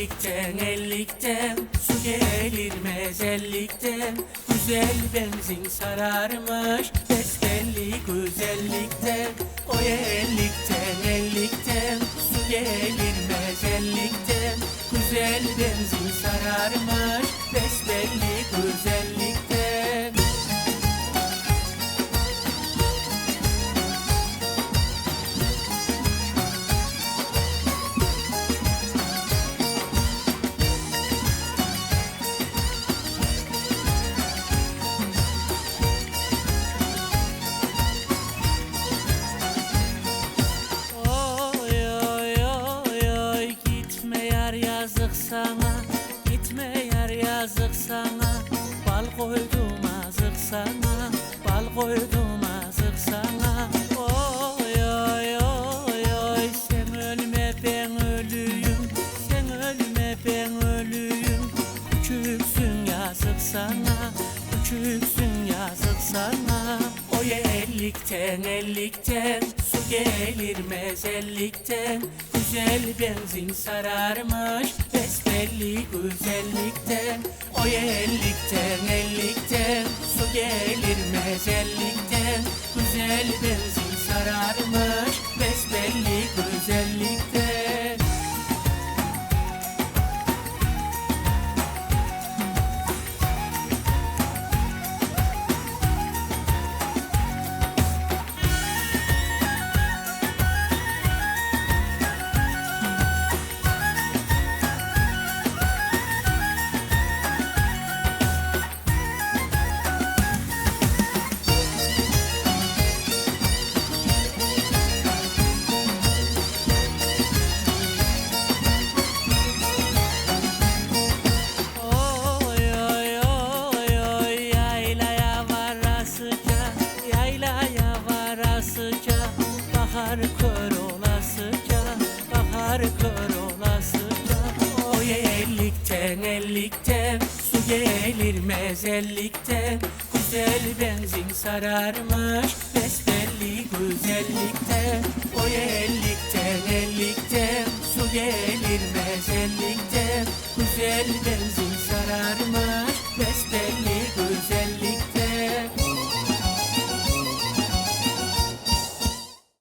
ellikten ellikten Su gelir mezellikten. Güzel benzin sararmış Besbelli güzellikten. Ellikten ellikten sana. Gitme yar yazık sana. Bal koydum azık sana. Bal koydum azık sana. Oy oy oy oy. Sen ölme ben ölüyüm. Sen ölme ben ölüyüm. Küçüksün yazık sana. Küçüksün yazık sana. Oy ellikten ellikten gelir mezellikten Güzel benzin sararmış Besbelli güzellikten Oy ellikten ellikten Su gelir mezellikten Güzel benzin sararmış bahar kör olasıca bahar kör olasıca Oy ellikten ellikten su gelir mezellikten Güzel benzin sararmış besbelli güzellikten Oy ellikten ellikten su gelir mezellikten Güzel benzin sararmış